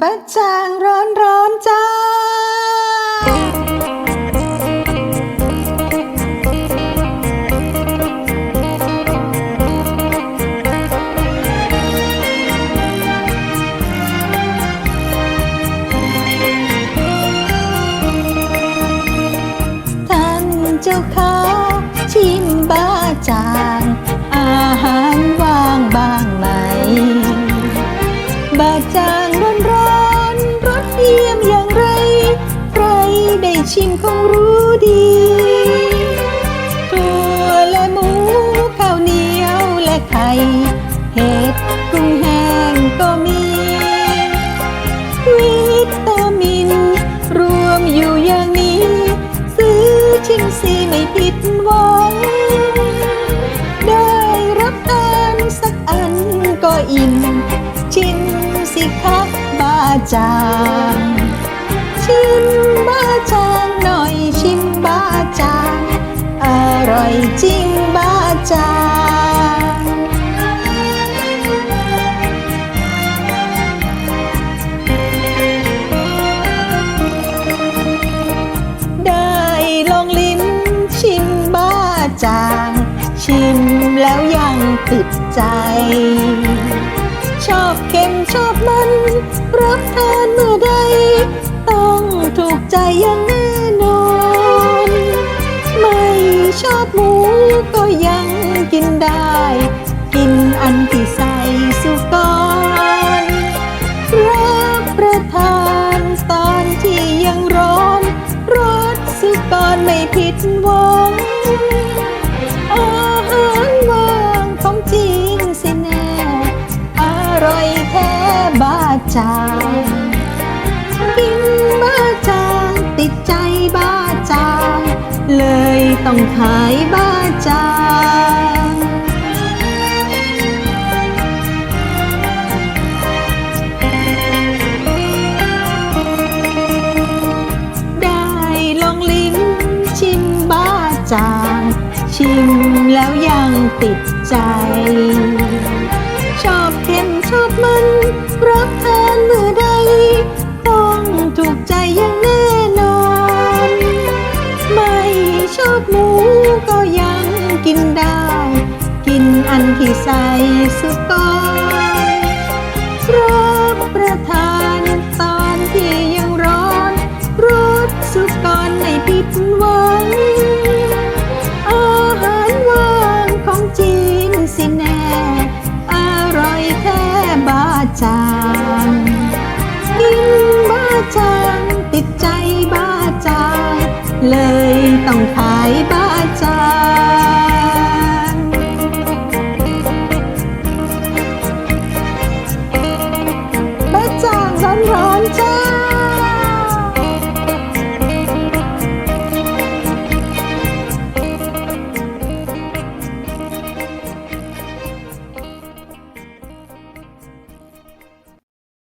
บะจางร้อนร้อนจ้า ชิมคงรู้ดีถั่วและหมูข้าวเหนียวและไข่เห็ดกุ้งแห้งก็มี วิตามิน รวมอยู่อย่างนี้ ซื้อชิมสิไม่ผิดหวัง ได้รับทานสักอันก็อิ่ม ชิมสิคะบาจางชิมบ ร่อยจริงบาจางได้ลองลิ้มชิมบ้าจางชิมแล้วยังติดใจ ชอบเค็มชอบมันรับ ชอบหมูก็ยังกินได้ กินอันที่ใส่สุกรรับประทานตอนที่ยังร้อนรสสุกรไม่ผิดหวังอาหารว่างของจริงสิแน่ อร่อยแท้บาจา ต้องขายบาจางได้ลองลิ้มชิมบ้าจาง ชิมแล้วยังติดใจ ชอบเค็มชอบมัน รับทนเมื่อใด ใส่สุกรรับประทานตอนที่ยังร้อนรสสุกรในผิดหวัง อาหารว่างของจีนสิแน่ อร่อยแท้บาจางกินบาจางติดใจบาจางเลยต้องขายบาจาง